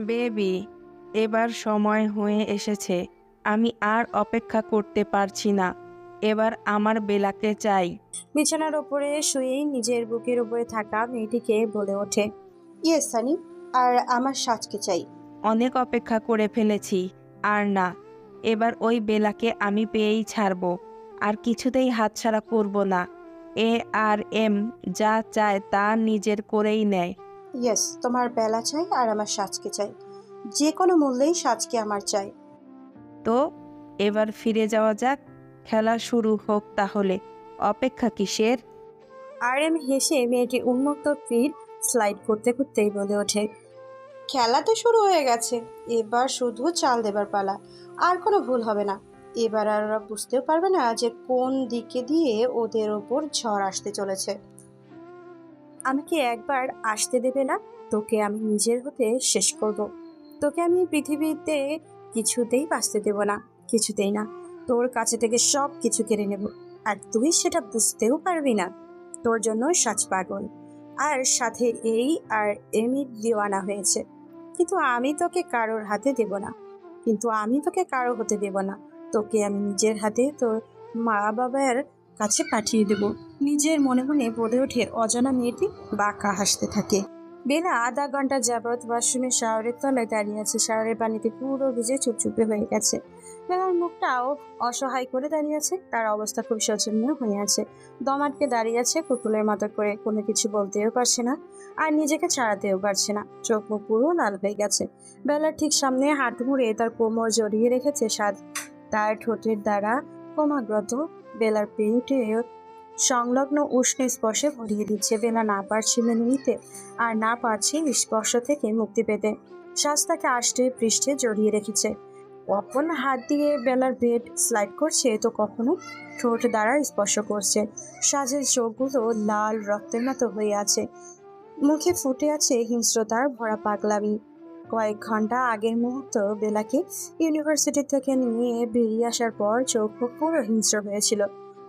Baby এবার সময় হয়ে এসেছে। আমি আর অপেক্ষা করতে পারছি না। এবার আমার বেলাকে চাই। বিছানার ওপরে শুয়েই নিজের বুকের উপরে থাকা মেয়েটিকে বলে ওঠে ইয়েস সানি আর আমার সাজকে চাই। অনেক অপেক্ষা করে ফেলেছি আর না এবার ওই বেলাকে আমি পেয়েই ছাড়বো। আর কিছুতেই হাতছাড়া করব না। এ আর এম যা চায় তা নিজের করেই নেয়। ইয়েস তোমার বেলা চাই আর আমার সাজকে চাই। যে কোনো মূল্যেই সাজকে আমার চাই। তো এবার ফিরে যাওয়া যাক। খেলা শুরু হোক তাহলে। অপেক্ষা কিসের? আর এম হেসে মেয়েটি উন্মুক্ত পিঠ স্লাইড করতে করতেই বলে ওঠে খেলা তো শুরু হয়ে গেছে। এবার শুধু চাল দেবার পালা। আর কোনো ভুল হবে না। এবার আর ওরা বুঝতেও পারবে না যে কোন দিকে দিয়ে ওদের ওপর ঝড় আসতে চলেছে। আমাকে একবার আসতে দেবে না? তোকে আমি নিজের হতে শেষ করব। তোকে আমি পৃথিবীতে কিছুতেই বাঁচতে দেব না, কিছুতেই না। তোর কাছে থেকে সব কিছু কেড়ে নেব, আর তুই সেটা বুঝতেও পারবি না। তোর জন্য সাজ পাগল। আর সাথে এই আর এমনি দিওয়ানা হয়েছে। কিন্তু আমি তোকে কারোর হাতে দেব না। কিন্তু আমি তোকে কারও হতে দেব না। তোকে আমি নিজের হাতে তোর মা বাবার কাছে পাঠিয়ে দেব। নিজের মনে মনে বলে ওঠে অজানা মেয়েটি বাঁকা হাসতে থাকে। বেলা আধা ঘণ্টা যাবৎ ওয়াশরুমে শাওয়ারের তলায় দাঁড়িয়ে আছে। শাওয়ারের পানিতে পুরো ভিজে চুপচুপে হয়ে গেছে। বেলার মুখটাও অসহায় করে দাঁড়িয়ে আছে। তার অবস্থা খুব শোচনীয় হয়ে আছে। দমাটকে দাঁড়িয়ে আছে পুতুলের মতো করে। কোনো কিছু বলতেও পারছে না আর নিজেকে ছাড়াতেও পারছে না। চোখ মুখ পুরো লাল হয়ে গেছে। বেলার ঠিক সামনে হাত মুড়ে তার কোমর জড়িয়ে রেখেছে সাদ। তার ঠোঁটের দ্বারা ক্রমাগত বেলার পেটে সংলগ্ন উষ্ণ স্পর্শে ভরিয়ে দিচ্ছে। বেলা না পারছে মেনে নিতে আর না পারছে স্পর্শ থেকে মুক্তি পেতে। শ্বাস তাকে আষ্টে পৃষ্ঠে জড়িয়ে রেখেছে। কখন হাত দিয়ে বেলার বেড স্লাইড করছে তো কখনো ঠোঁট দ্বারা স্পর্শ করছে। সাজের চোখগুলো লাল রক্তের মতো হয়ে আছে। মুখে ফুটে আছে হিংস্রতার ভরা পাগলামি। কয়েক ঘণ্টা আগের মুহূর্ত বেলাকে ইউনিভার্সিটি থেকে নিয়ে বেরিয়ে আসার পর চোখ পুরো হিংস্র হয়েছিল।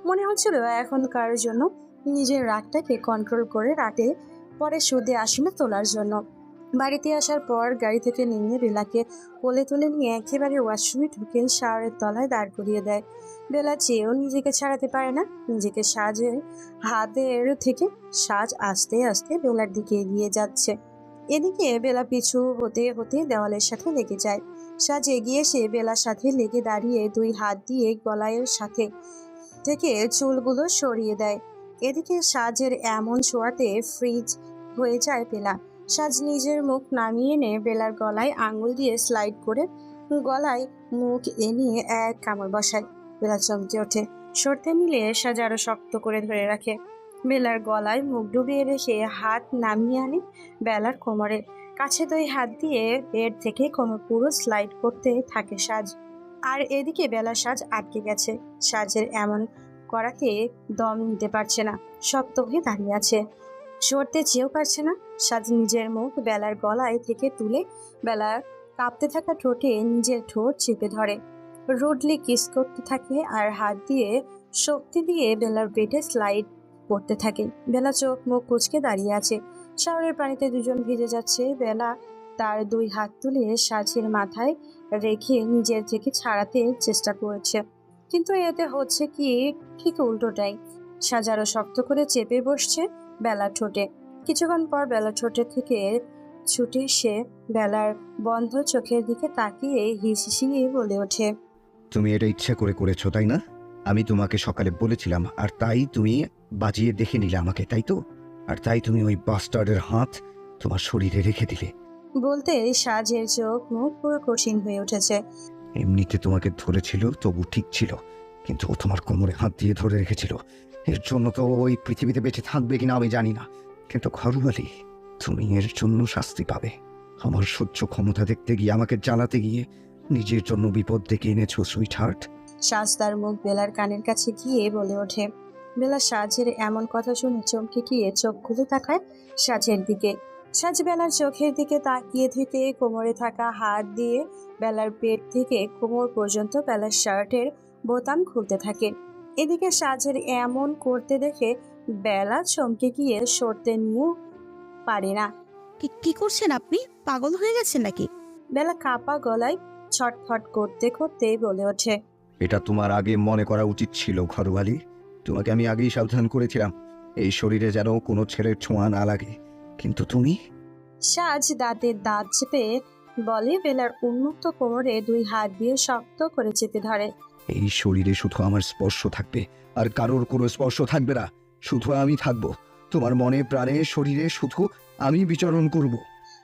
মনে হচ্ছিল এখন কারোর জন্য নিজের রাগটাকে কন্ট্রোল করে রাতে পরে সুদে আসলে তোলার জন্য। বাড়িতে আসার পর গাড়ি থেকে নেমে বেলাকে কোলে তুলে নিয়ে একেবারে ওয়াশরুমে ঢুকে শাওয়ারের তলায় দাঁড় করিয়ে দেয়। বেলা চেয়েও নিজেকে ছাড়াতে পারে না, নিজেকে সাজে হাতের থেকে সাজ আস্তে আস্তে বেলার দিকে এগিয়ে যাচ্ছে। এদিকে বেলা পিছু হতে হতে দেওয়ালের সাথে লেগে যায়। সাজ এগিয়ে এসে বেলার সাথে লেগে দাঁড়িয়ে দুই হাত দিয়ে গলায়ের সাথে থেকে চুলগুলো সরিয়ে দেয়। এদিকে সাজের এমন ছোঁয়াতে ফ্রিজ হয়ে যায় বেলা। সাজ নিজের মুখ নামিয়ে এনে বেলার গলায় আঙুল দিয়ে স্লাইড করে গলায় মুখ এনিয়ে এক কামড় বসায়। বেলা চমকে ওঠে। সরতে নিলে সাজ আরও শক্ত করে ধরে রাখে। বেলার গলায় মুখ ডুবিয়ে রেখে হাত নামিয়ে আনে বেলার কোমরে। কাছে দুই হাত দিয়ে বেড থেকে কোমর পুরো স্লাইড করতে থাকে সাজ। আর এদিকে বেলা সাজ আটকে গেছে। সাজের এমন করাতে দম নিতে পারছে না। শক্ত হয়ে দাঁড়িয়ে আছে। সরতে চেয়েও পারছে না। সাজ নিজের মুখ বেলার গলায় থেকে তুলে বেলার কাঁপতে থাকা ঠোঁটে নিজের ঠোঁট চেপে ধরে। রুডলি কিস করতে থাকে আর হাত দিয়ে শক্তি দিয়ে বেলার পেটে স্লাইড করতে থাকে। বেলা চোখ মুখ কুচকে দাঁড়িয়ে আছে। শাওয়ারের পানিতে দুজন ভিজে যাচ্ছে। বেলা তার দুই হাত তুলে সাজের মাথায় রেখে নিজের থেকে ছাড়াতে চেষ্টা করেছে। কিন্তু এতে হচ্ছে কি, ঠিক উল্টোটাই। সাজারও শক্ত করে চেপে বসছে বেলা ঠোঁটে। কিছুক্ষণ পর বেলা ঠোঁটে থেকে ছুটে সে বেলার বন্ধ চোখের দিকে তাকিয়ে হিসিয়ে বলে ওঠে, তুমি এটা ইচ্ছা করে করেছ, তাই না? আমি তোমাকে সকালে বলেছিলাম, আর তাই তুমি বাজিয়ে দেখে নিলে আমাকে তাই তো? আর তাই তুমি ওই বাস্টার্ডের হাত তোমার শরীরে রেখে দিলে। বলতে সাজের চোখ মুখ পুরো কঠিন হয়ে উঠেছে। এমনিতে তোমাকে ধরেছিল তবু ঠিক ছিল। কিন্তু ও তোমার কোমরে হাত দিয়ে ধরে রেখেছিল। এর জন্য তো ওই পৃথিবীতে বেঁচে থাকবে কিনা আমি জানি না। কিন্তু ঘরুয়ালি তুমি এর জন্য শাস্তি পাবে। আমার সহ্য ক্ষমতা দেখতে গিয়ে আমাকে জ্বালাতে গিয়ে নিজের জন্য বিপদ ডেকে এনেছো সুইট হার্ট সাজ তার মুখ বেলার কানের কাছে গিয়ে বলে ওঠে। বেলা সাজের এমন কথা শুনে চমকে গিয়ে চোখ খুলে তাকায় সাজের দিকে। সাজ বেলার চোখের দিকে তাকিয়ে থেকে কোমরে থাকা হাত দিয়ে বেলার পেট থেকে কোমর পর্যন্ত বেলার শার্টের বোতাম খুলতে থাকে। এদিকে সাজের এমন করতে দেখে বেলা চমকে গিয়ে সরতে নিয়েও পারে না। কি কি করছেন আপনি? পাগল হয়ে গেছে নাকি? বেলা কাপা গলায় ছটফট করতে করতে বলে ওঠে। এটা তোমার আগে মনে করা উচিত ছিল ঘরওয়ালি তোমাকে আমি আগেই সাবধান করেছিলাম। এই শরীরে যেন কোনো ছেলের ছোঁয়া না লাগে। কিন্তু তুমি? সাজ দাঁতে দাঁত চেপে বলে বেলার উন্মুক্ত কোমরে দুই হাত দিয়ে শক্ত করে চেপে ধরে। এই শরীরে শুধু আমার স্পর্শ থাকবে আর কারোর কোনো স্পর্শ থাকবে না। শুধু আমি থাকব। তোমার মনে প্রাণে শরীরে শুধু আমি বিচরণ করব।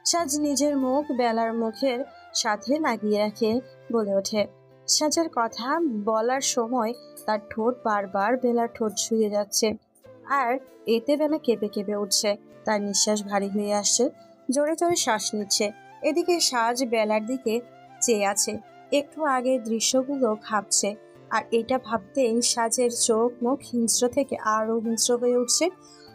সাজ নিজের মুখ বেলার মুখের সাথে লাগিয়ে রাখে বলে ওঠে। সাজের কথা বলার সময় তার ঠোঁট বারবার বেলার ঠোঁট ছুঁয়ে যাচ্ছে। আর এতে বেলা কেঁপে কেঁপে উঠছে। তার নিঃশ্বাস ভারী হয়ে আসছে। জোরে জোরে শ্বাস নিচ্ছে। এদিকে সাজ বেলার দিকে চেয়ে আছে। একটু আগে দৃশ্যগুলো ভাবছে। আর এটা ভাবতেই সাজের চোখ মুখ হিংস্র থেকে আরও হিংস্র হয়ে উঠছে।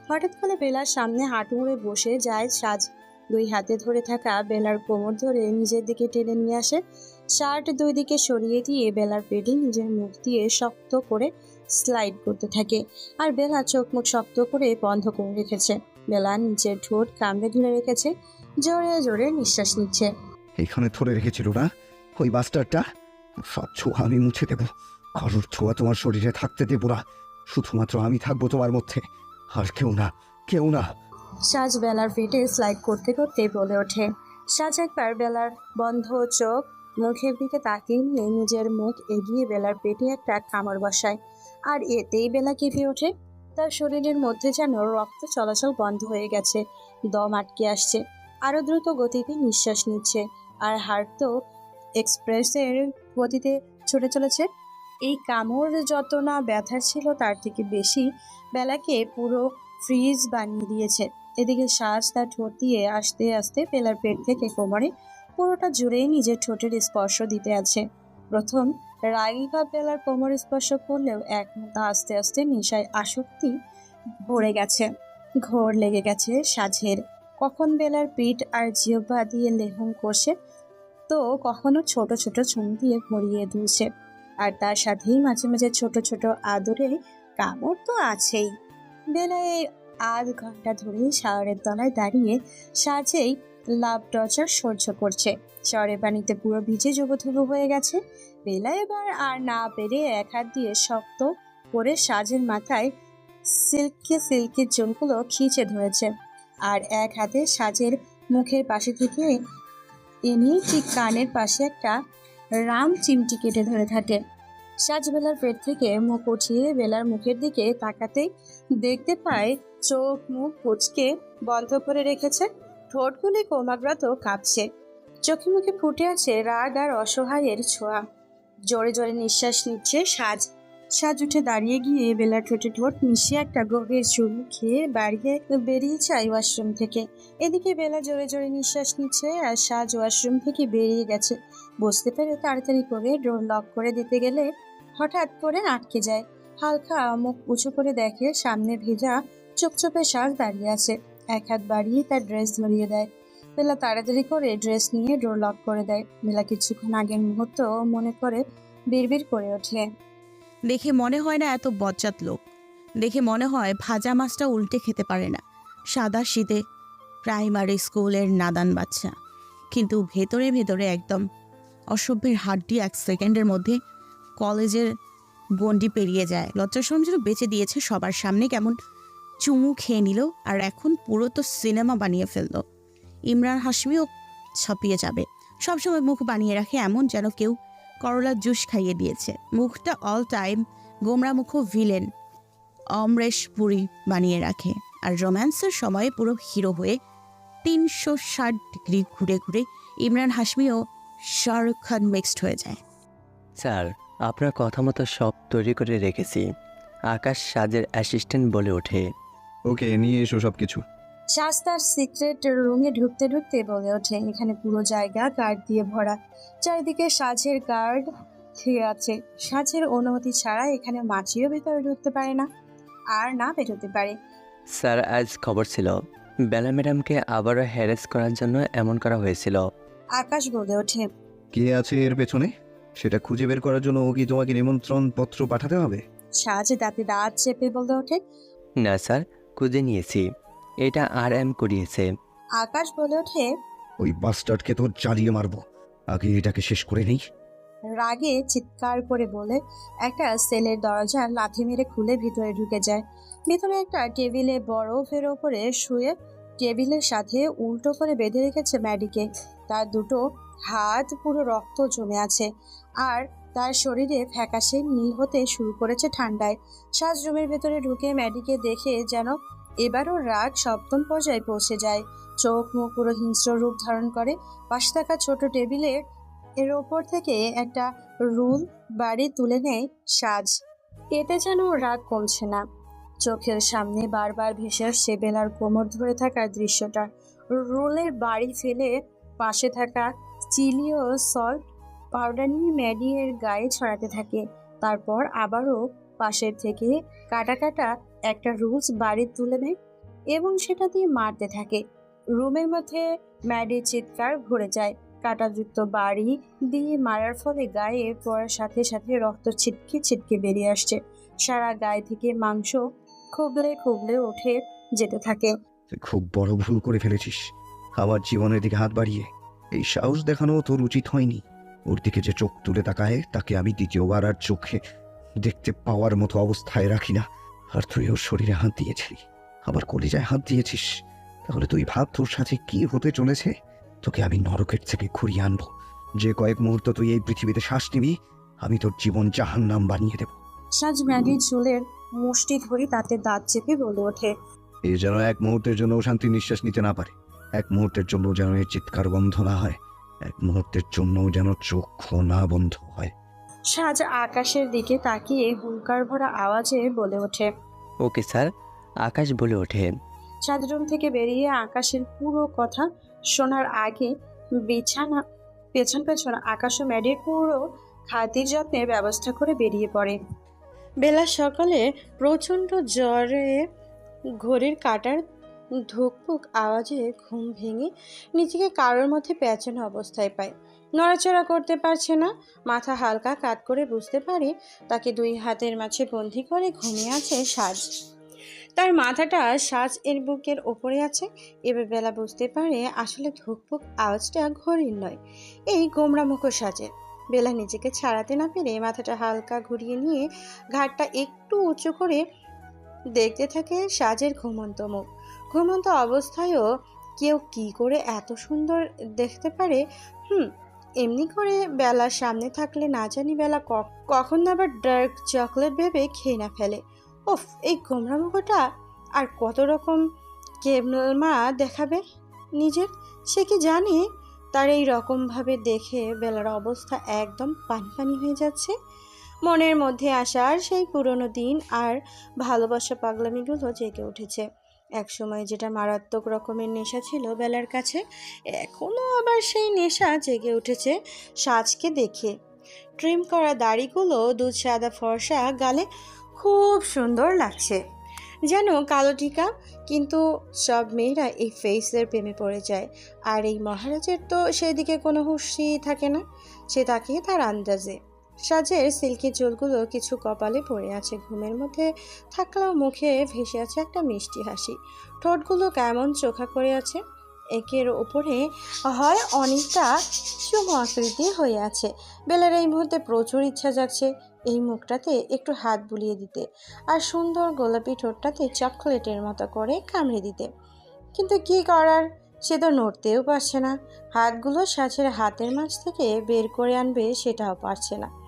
হঠাৎ করে বেলার সামনে হাঁটু মুড়ে বসে যায় সাজ। দুই হাতে ধরে থাকা বেলার কোমর ধরে নিজের দিকে টেনে নিয়ে আসে। শার্ট দুই দিকে সরিয়ে দিয়ে বেলার পেটে নিজের মুখ দিয়ে শক্ত করে স্লাইড করতে থাকে। আর বেলা চোখ মুখ শক্ত করে বন্ধ করে রেখেছে। বেলা নিজের ঠোঁট কামড়ে ধরে রেখেছে জোরে জোরে নিঃশ্বাস নিচ্ছে। এখানে ধরে রেখেছিল না ওই বাস্টারটা সব ছোঁয়া আমি মুছে দেবো। কারোর ছোঁয়া তোমার শরীরে থাকতে দেবো না। শুধুমাত্র আমি থাকব তোমার মধ্যে। আর কেউ না কেউ না। সাজ বেলার পেটে স্লাইড করতে করতে বলে ওঠে। সাজ একবার বেলার বন্ধ চোখ মুখের দিকে তাকিয়ে নিয়ে নিজের মুখ এগিয়ে বেলার পেটে একটা কামড় বসায়। আর এতেই বেলা কেঁপে ওঠে। তার শরীরের মধ্যে যেন রক্ত চলাচল বন্ধ হয়ে গেছে। দম আটকে আসছে। আরও দ্রুত গতিতে নিঃশ্বাস নিচ্ছে। আর হার্ট তো এক্সপ্রেসের গতিতে ছুটে চলেছে। এই কামড় যত না ব্যথার ছিল, তার থেকে বেশি বেলাকে পুরো ফ্রিজ বানিয়ে দিয়েছে। এদিকে শ্বাস তার ঠোঁট দিয়ে আস্তে আস্তে পেলার পেট থেকে কোমরে পুরোটা জুড়েই নিজের ঠোঁটের স্পর্শ দিতে আছে। প্রথম, রাগি ভাব বেলার কোমর স্পর্শ করলেও এক আস্তে আস্তে নেশায় আসক্তি ভরে গেছে। ঘোর লেগে গেছে সাঝের কখন বেলার পিঠ আর জিহ্বা দিয়ে লেহম কষে তো কখনো ছোট ছোট চুম দিয়ে ভরিয়ে দুলছে। আর তার সাথেই মাঝে মাঝে ছোট ছোট আদরে কামড় তো আছেই। বেলায় আধ ঘণ্টা ধরে শাওয়ারের তলায় দাঁড়িয়ে সাজেই লাভ টর্চার সহ্য করছে। চরে পানিতে পুরো ভিজে জগথুবু হয়ে গেছে। বেলা এবার আর না পেরে এক হাত দিয়ে শক্ত করে সাজের মাথায় সিল্কে সিল্কের চুলগুলো খিঁচে ধরেছে আর এক হাতে সাজের মুখের পাশে থেকে এনে ঠিক কানের পাশে একটা রাম চিমটি কেটে ধরে থাকে। সাজ বেলার পেট থেকে মুখ উঠিয়ে বেলার মুখের দিকে তাকাতেই দেখতে পায়, চোখ মুখ কুচকে বন্ধ করে রেখেছে। ঠোঁটগুলি ক্রমাগত কাঁপছে। চোখে মুখে ফুটে আছে রাগ আর অসহায়ের ছোঁয়া। জোরে জোরে নিঃশ্বাস নিচ্ছে সাজ। সাজ উঠে দাঁড়িয়ে গিয়ে বেলা ঠোঁটে ঠোঁট মিশিয়ে একটা গভীর চুল খেয়ে বাড়িয়ে বেরিয়ে যায় ওয়াশরুম থেকে। এদিকে বেলা জোরে জোরে নিঃশ্বাস নিচ্ছে আর সাজ ওয়াশরুম থেকে বেরিয়ে গেছে। বুঝতে পেরে তাড়াতাড়ি করে ডোর লক করে দিতে গেলে হঠাৎ করে আটকে যায়। হালকা মুখ উঁচু করে দেখে সামনে ভেজা চুপচুপে সাজ দাঁড়িয়ে আছে। এক হাত বাড়িয়ে তার ড্রেস ধরিয়ে দেয়। বেলা তাড়াতাড়ি করে ড্রেস নিয়ে ডোর লক করে দেয়। বেলা কিছুক্ষণ আগের মুহূর্ত মনে করে বিড়বিড় করে ওঠে। দেখে মনে হয় না এত বজ্জাত লোক। দেখে মনে হয় ভাজা মাছটা উল্টে খেতে পারে না। সাদা শীতে প্রাইমারি স্কুলের নাদান বাচ্চা। কিন্তু ভেতরে ভেতরে একদম অসভ্যের হাড্ডি এক সেকেন্ডের মধ্যে কলেজের গন্ডি পেরিয়ে যায়। লজ্জা সরঞ্জন বেঁচে দিয়েছে সবার সামনে কেমন চুমু খেয়ে নিল আর এখন পুরো তো সিনেমা বানিয়ে ফেলল। ইমরান হাসমিও ছাপিয়ে যাবে। সবসময় মুখ বানিয়ে রাখে এমন যেন কেউ করলার জুস খাইয়ে দিয়েছে। মুখটা অল টাইম গোমরা মুখ ভিলেন অমরেশ পুরী বানিয়ে রাখে। আর রোম্যান্সের সময়ে পুরো হিরো হয়ে তিনশো ষাট ডিগ্রি ঘুরে ঘুরে ইমরান হাসমিও শাহরুখ খান মিক্সড হয়ে যায়। স্যার, আপনার কথা মতো সব তৈরি করে রেখেছি। আকাশ সাজের অ্যাসিস্ট্যান্ট বলে ওঠে। ওকে নিয়ে এসো সব কিছু শ্বাস তার সিক্রেট রুমে ঢুকতে ঢুকতে বলে ওঠে এখানে পুরো জায়গা গার্ড দিয়ে ভরা। চারিদিকে সাজের গার্ড ঠিক আছে। সাজের অনুমতি ছাড়া এখানে মাছিও ভেতরে ঢুকতে পারে না আর না বেরোতে পারে। স্যার আজ খবর ছিল বেলা ম্যাডামকে আবারও হ্যারেস করার জন্য এমন করা হয়েছিল। আকাশ বলে ওঠে কে আছে এর পেছনে? সেটা খুঁজে বের করার জন্য ও কি তোমাকে নিমন্ত্রণ পত্র পাঠাতে হবে? সাজ দাঁতে দাঁত চেপে বলে ওঠে না স্যার খুঁজে নিয়েছি। এটা আর এম করিয়েছে। আকাশ বলে ওঠে ওই বাস্টার্ডকে তোর জ্বালিয়ে মারবো। আগে এটাকে শেষ করে নেই। রাগে চিৎকার করে বলে একটা সেলের দরজা লাথি মেরে খুলে ভিতরে ঢুকে যায়। ভিতরে একটা টেবিলে বরফের ওপরে শুয়ে টেবিলের সাথে উল্টো করে বেঁধে রেখেছে ম্যাডিকে। তার দুটো হাত পুরো রক্ত জমে আছে। আর তার শরীরে ফ্যাকাশে নীল হতে শুরু করেছে ঠান্ডায়। সাজ রুমের ভেতরে ঢুকে ম্যাডিকে দেখে যেন এবারও রাগ সপ্তম পর্যায়ে পৌঁছে যায়। চোখ, মুখ পুরো হিংস্র রূপ ধারণ করে। পাশে থাকা ছোট টেবিলে এর ওপর থেকে একটা রুল বাড়ি তুলে নেয় সাজ। এতে যেন রাগ কমছে না। চোখের সামনে বারবার ভেসে আসছে বেলার কোমর ধরে থাকার দৃশ্যটা। রোলের বাড়ি ফেলে পাশে থাকা চিলি ও সল্ট পাউডার নিয়ে ম্যাডিয়ের গায়ে ছড়াতে থাকে। তারপর আবারও পাশের থেকে কাটা কাটা একটা রুলস বাড়ি তুলে নেয় এবং সেটা দিয়ে মারতে থাকে। রুমের মধ্যে ম্যাডি চিৎকার ঘুরে যায়। কাঁটাযুক্ত বাড়ি দিয়ে মারার ফলে গায়ে পড়ার সাথে সাথে রক্ত ছিটকে ছিটকে বেরিয়ে আসছে। সারা গায়ে থেকে মাংস খুবলে খুবলে উঠে যেতে থাকে। খুব বড় ভুল করে ফেলেছিস। আমার জীবনের দিকে হাত বাড়িয়ে। এই সাহস দেখানো তোর উচিত হয়নি। ওর দিকে যে চোখ তুলে তাকায় তাকে আমি দ্বিতীয়বার আর চোখে দেখতে পাওয়ার মতো অবস্থায় রাখি না। আর তুই ওর শরীরে হাত দিয়েছিলি। আবার কলিজায় হাত দিয়েছিস। তাহলে তুই ভাব তোর সাথে কি হতে চলেছে? তোকে আমি নরকের থেকে ঘুরিয়ে আনব। যে কয়েক মুহূর্ত তুই এই পৃথিবীতে শ্বাস নিবি আমি তোর জীবন জাহান নাম বানিয়ে দেব। সাজ ম্যাডির চুলের মুষ্টি ধরে তাতে দাঁত চেপে বলে ওঠে। এ যেন এক মুহূর্তের জন্য শান্তি নিঃশ্বাস নিতে না পারে। এক মুহূর্তের জন্য যেন এর চিৎকার বন্ধ না হয়। এক মুহূর্তের জন্য যেন চক্ষু না বন্ধ হয়। সাজ আকাশের দিকে তাকিয়ে হুঙ্কার ভরা আওয়াজে বলে ওঠে। ওকে স্যার আকাশ বলে ওঠে। সাজ রুম থেকে বেরিয়ে আকাশের পুরো কথা শোনার আগে বিছানা পেছন পেছন আকাশ ও ম্যাডির পুরো খাতির যত্নের ব্যবস্থা করে বেরিয়ে পড়ে। বেলা সকালে প্রচণ্ড জ্বরে ঘড়ির কাটার ধুকপুক আওয়াজে ঘুম ভেঙে নিজেকে কারোর মধ্যে পেঁচানো অবস্থায় পায়। নড়াচড়া করতে পারছে না, মাথা হালকা কাত করে বুঝতে পারে তাকে দুই হাতের মাঝে বন্দি করে ঘুমিয়ে আছে সাজ। তার মাথাটা সাজ এর বুকের ওপরে আছে এবার বেলা বুঝতে পারে আসলে ধুকপুক আওয়াজটা ঘড়ির নয়। এই গোমরামুখ সাজের বেলা নিজেকে ছাড়াতে না পেরে মাথাটা হালকা ঘুরিয়ে নিয়ে ঘাটটা একটু উঁচু করে দেখতে থাকে সাজের ঘুমন্ত মুখ। ঘুমন্ত অবস্থায়ও কেউ কি করে এত সুন্দর দেখতে পারে? হুম, এমনি করে বেলার সামনে থাকলে না জানি বেলা কখন আবার ডার্ক চকলেট ভেবে খেয়ে না ফেলে। ওফ এই গোমরা মুখটা আর কত রকম কেমা দেখাবে নিজের? সে কি জানে? তার এই রকমভাবে দেখে বেলার অবস্থা একদম পানি পানি হয়ে যাচ্ছে। মনের মধ্যে আসার সেই পুরনো দিন আর ভালোবাসা পাগলামিগুলো জেগে উঠেছে। একসময় যেটা মারাত্মক রকমের নেশা ছিল বেলার কাছে এখনও আবার সেই নেশা জেগে উঠেছে সাজকে দেখে। ট্রিম করা দাড়িগুলো, দুধ সাদা ফর্সা, গালে খুব সুন্দর লাগছে। যেন কালো টিকা, কিন্তু সব মেয়েরা এই ফেসের প্রেমে পড়ে যায়। আর এই মহারাজের তো সেদিকে কোনো হুঁশই থাকে না, সে তাকিয়ে তার আন্দাজে সাজের সিল্কি চুলগুলো কিছু কপালে পড়ে আছে ঘুমের মধ্যে। থাকলেও মুখে ভেসে আছে একটা মিষ্টি হাসি। ঠোঁটগুলো কেমন চোখা করে আছে। একের ওপরে হয় অনেকটা শুভ আকৃতি হয়ে আছে। বেলার এই মুহূর্তে প্রচুর ইচ্ছা যাচ্ছে এই মুখটাতে একটু হাত বুলিয়ে দিতে আর সুন্দর গোলাপি ঠোঁটটাতে চকলেটের মতো করে কামড়ে দিতে। কিন্তু কি করার? সে তো নড়তেও পারছে না। হাতগুলো সাজের হাতের মাঝ থেকে বের করে আনবে সেটাও পারছে না।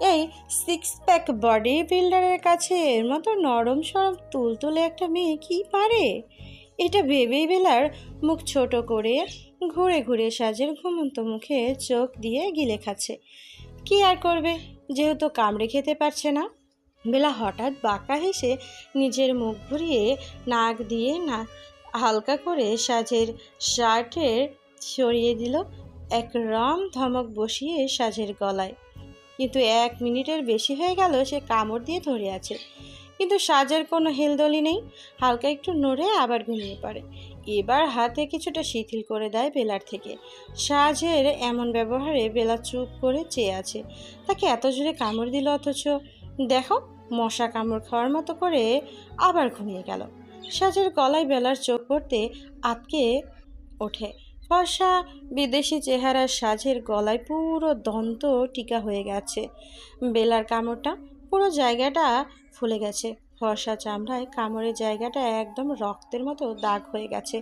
এই সিক্স প্যাক বডি বিল্ডারের কাছে এর মতো নরম সরম তুলতুলে একটা মেয়ে কি পারে? এটা ভেবেই বেলার মুখ ছোট করে ঘুরে ঘুরে সাজের ঘুমন্ত মুখে চোখ দিয়ে গিলে খাচ্ছে। কি আর করবে? যেহেতু কামড়ে খেতে পারছে না। বেলা হঠাৎ বাঁকা হেসে নিজের মুখ ঘুরিয়ে নাক দিয়ে না, হালকা করে সাজের শার্টের সরিয়ে দিল। এক রম ধমক বসিয়ে সাজের গলায়। কিন্তু এক মিনিটের বেশি হয়ে গেল সে কামড় দিয়ে ধরে আছে। কিন্তু সাজের কোনো হেলদলি নেই, হালকা একটু নড়ে আবার ঘুমিয়ে পড়ে। এবার হাতে কিছুটা শিথিল করে দেয় বেলার থেকে। সাজের এমন ব্যবহারে বেলা চুপ করে চেয়ে আছে। তাকে এত জোরে কামড় দিল অথচ। দেখো, মশা কামড় খাওয়ার মতো করে আবার ঘুমিয়ে গেল। সাজের গলায় বেলার চোখ পড়তে আটকে ওঠে। ফর্সা বিদেশি চেহারার সাজের গলায় পুরো দন্ত টিকা হয়ে গেছে। বেলার কামড়টা পুরো জায়গাটা ফুলে গেছে। ফর্সা চামড়ায় কামড়ের জায়গাটা একদম রক্তের মতো দাগ হয়ে গেছে।